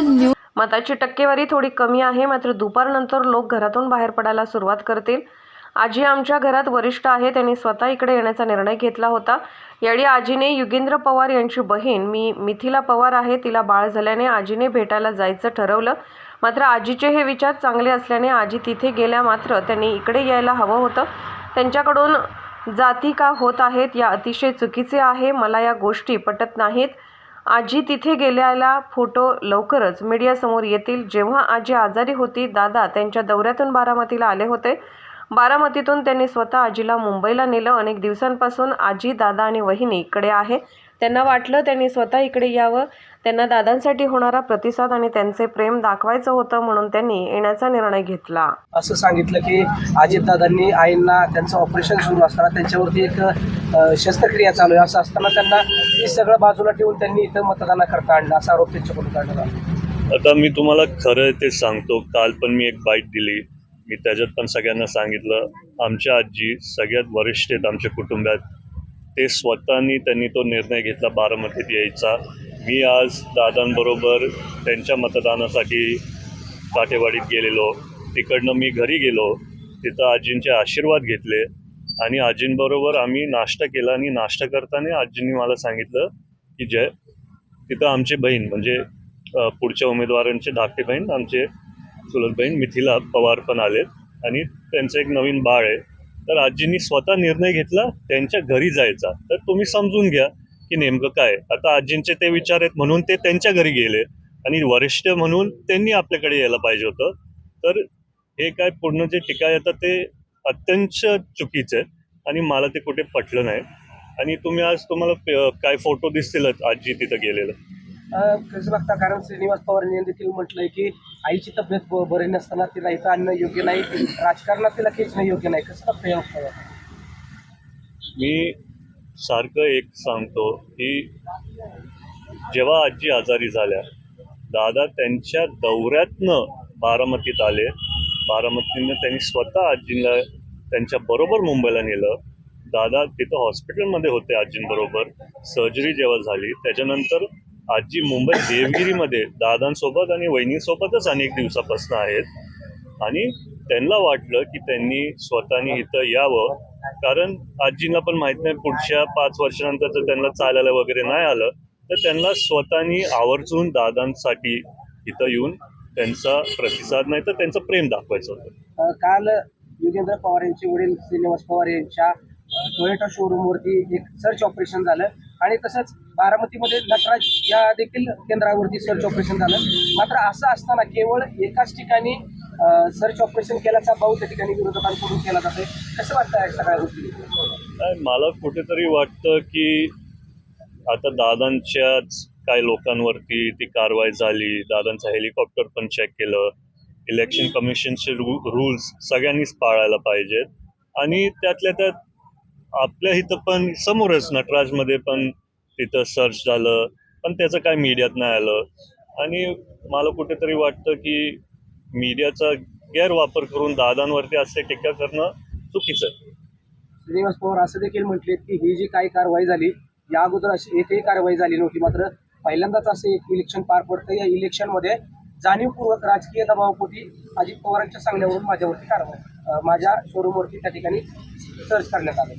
News मताची टक्केवारी थोडी कमी आहे मात्र दुपारनंतर लोक घरातून बाहेर पडायला सुरुवात करतील. आजी आमच्या घरात वरिष्ठ आहे त्यांनी स्वतः इकडे येण्याचा निर्णय घेतला होता. यावेळी आजीने युगेंद्र पवार यांची बहीण मी मिथिला पवार आहे तिला बाळ झाल्याने आजीने भेटायला जायचं ठरवलं. मात्र आजीचे हे विचार चांगले असल्याने आजी तिथे गेल्या मात्र त्यांनी इकडे यायला हवं होतं. त्यांच्याकडून जाती का होत आहेत या अतिशय चुकीचे आहे मला या गोष्टी पटत नाहीत. आजी तिथे गेल्याला फोटो लवकरच मीडियासमोर येतील. जेव्हा आजी आजारी होती दादा त्यांच्या दौऱ्यातून बारामतीला आले होते. बारामतीतून त्यांनी स्वतः आजीला मुंबईला नेलं. अनेक दिवसांपासून आजी दादा आणि वहिनी इकडे आहे. त्यांना वाटलं त्यांनी स्वतः इकडे यावं. त्यांना दादांसाठी होणारा प्रतिसाद आणि त्यांचे प्रेम दाखवायचं होतं म्हणून त्यांनी येण्याचा निर्णय घेतला. असं सांगितलं की अजितदादांनी आईंना त्यांचं ऑपरेशन सुरू असताना त्यांच्यावरती एक शस्त्रक्रिया चालू आहे. असं असताना त्यांना हे सगळं बाजूला ठेवून त्यांनी इथं मतदानाकरता आणलं. असा आरोप त्यांच्याकडून आला आता मी तुम्हाला खरं ते सांगतो. काल पण मी एक बाईट दिली. मी त्याच्यात पण सगळ्यांना सांगितलं आमच्या आजी सगळ्यात वरिष्ठ आहेत आमच्या कुटुंबात. ते स्वतःनी त्यांनी तो निर्णय घेतला बारामतीत यायचा. मी आज दादांबरोबर त्यांच्या मतदानासाठी काठेवाडीत गेलेलो. तिकडनं मी घरी गेलो. तिथं आजींचे आशीर्वाद घेतले आणि आजींबरोबर आम्ही नाश्ता केला आणि नाश्ता करताना आजींनी मला सांगितलं की जय तिथं आमची बहीण म्हणजे पुढच्या उमेदवारांचे धाकटे बहीण आमचे चुलत मिथिला पवार पण आलेत आणि त्यांचं एक नवीन बाळ आहे. तर आजींनी स्वतः निर्णय घेतला त्यांच्या घरी जायचा. तर तुम्ही समजून घ्या की नेमकं काय आता आजींचे ते विचार आहेत म्हणून ते त्यांच्या घरी गेले आणि वरिष्ठ म्हणून त्यांनी आपल्याकडे यायला पाहिजे होतं. तर हे काय पूर्ण जे टीका येतं ते अत्यंत चुकीचं आहे आणि मला ते कुठे पटलं नाही. आणि तुम्ही आज तुम्हाला काय फोटो दिसतीलच आजी तिथं गेलेलं? कसं बघता कारण श्रीनिवास पवार यांनी देखील म्हटलंय की आईची तब्येत बरी नसताना तिला इथं आणणं योग्य नाही राजकारणात तिला खेचणं योग्य नाही. कसं बघता मी सारखं एक सांगतो की जेव्हा आजी आजारी झाल्या दादा त्यांच्या दौऱ्यातनं बारामतीत आले. बारामतीनं त्यांनी स्वतः आजींना त्यांच्या बरोबर मुंबईला नेलं. दादा तिथं हॉस्पिटलमध्ये होते आजींबरोबर. सर्जरी जेव्हा झाली त्याच्यानंतर आजी मुंबई देवगिरीमध्ये दादांसोबत आणि वहिनींसोबतच अनेक दिवसापासून आहेत. आणि त्यांना वाटलं की त्यांनी स्वतःनी इथं यावं. कारण आजींना पण माहीत नाही पुढच्या पाच वर्षानंतर जर त्यांना चालायला वगैरे नाही आलं तर त्यांना स्वतःनी आवर्जून दादांसाठी इथं येऊन त्यांचा प्रतिसाद नाही तर त्यांचं प्रेम दाखवायचं होतं. काल युगेंद्र पवार यांचे वडील श्रीनिवास पवार यांच्या टोयोटा शोरूमवरती एक सर्च ऑपरेशन झालं. आणि तसंच बारामतीमध्ये नटराज या देखील केंद्रावरती सर्च ऑपरेशन झालं. मात्र असं असताना केवळ एकाच ठिकाणी सर्च ऑपरेशन केल्याचा भाऊ त्या ठिकाणी विरोधकांकडून केला जातोय. कसं वाटतं या सगळ्या गोष्टी? मला कुठेतरी वाटतं की आता दादांच्याच काही लोकांवरती ती कारवाई झाली. दादांचं हेलिकॉप्टर पण चेक केलं. इलेक्शन कमिशनचे रू रूल्स सगळ्यांनीच पाळायला पाहिजेत. आणि त्यातल्या त्यात आपल्या इथं पण समोरच नटराजमध्ये पण तिथं सर्च झालं पण त्याचं काय मीडियात नाही आलं. आणि मला कुठेतरी वाटतं की मीडियाचा गैरवापर करून दादांवरती असे टीका करणं चुकीचं आहे. श्रीनिवास पवार असं देखील म्हटले की ही जी काही कारवाई झाली या अगोदर अशी एकही कारवाई झाली नव्हती. मात्र पहिल्यांदाच असं एक इलेक्शन पार पडतं. या इलेक्शनमध्ये जाणीवपूर्वक राजकीय दबावापोटी अजित पवारांच्या सांगण्यावरून माझ्यावरती कारवाई माझ्या शोरूमवरती त्या ठिकाणी सर्च करण्यात आले.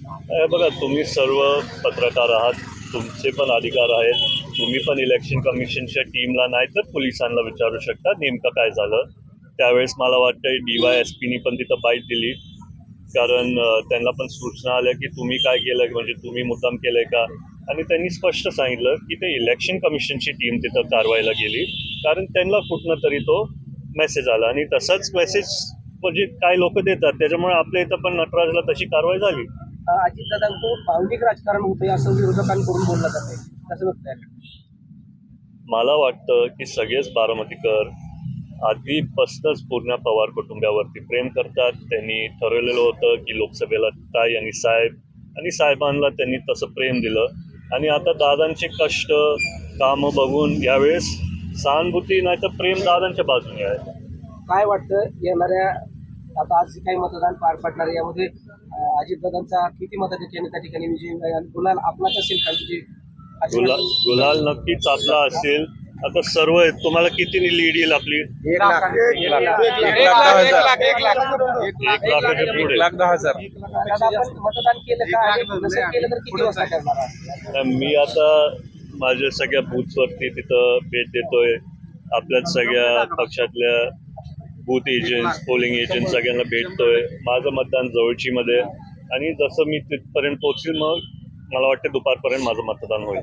बघा तुम्ही सर्व पत्रकार आहात तुमचे पण अधिकार आहेत. तुम्ही पण इलेक्शन कमिशनच्या टीमला नाही तर पोलिसांना विचारू शकता नेमकं काय झालं. त्यावेळेस मला वाटतं डी वाय एस पीनी पण तिथं बाईट दिली. कारण त्यांना पण सूचना आल्या की तुम्ही काय केलं म्हणजे तुम्ही मुद्दाम केलंय का? आणि त्यांनी स्पष्ट सांगितलं की ते इलेक्शन कमिशनची टीम तिथं कारवाईला गेली. कारण त्यांना कुठनं तरी तो मेसेज आला आणि तसाच मेसेज म्हणजे काय लोक देतात त्याच्यामुळे आपल्या इथं पण नटराजला तशी कारवाई झाली. अजितदादांचं भावनिक राजकारण होतंय असं विरोधकांकडून बोललं जातंय. कसं बघताय मला वाटतं की सगळेच बारामतीकर आधीपासूनच पूर्ण पवार कुटुंबावरती प्रेम करतात. त्यांनी ठरवलेलं होतं की लोकसभेला ताई आणि साहेब आणि साहेबांना त्यांनी तसं प्रेम दिलं. आणि आता दादांचे कष्ट कामं बघून यावेळेस सहानुभूती नाही तर प्रेम दादांच्या बाजूने आहे. काय वाटतं येणाऱ्या आता आज काही मतदान पार पडणार आहे यामध्ये अं, अजितदादांचा किती मताधिक्याने त्या ठिकाणी? विजय होईल आणि गुलाल आपलाच असेल का? म्हणजे गुलाल गुलाल नक्कीच आपला असेल. आता सर्व आहेत. तुम्हाला किती लीड येईल आपली? एक लाख. एक आहात? तर मी आता माझ्या सगळ्या बूथवरती तिथं भेट देतोय. आपल्याच सगळ्या पक्षातल्या बूथ एजंट्स पोलिंग एजंट सगळ्यांना भेटतोय. माझं मतदान जवळची मध्ये. आणि जसं मी तिथपर्यंत पोहोचेल मग मला वाटतं दुपारपर्यंत माझं मतदान होईल.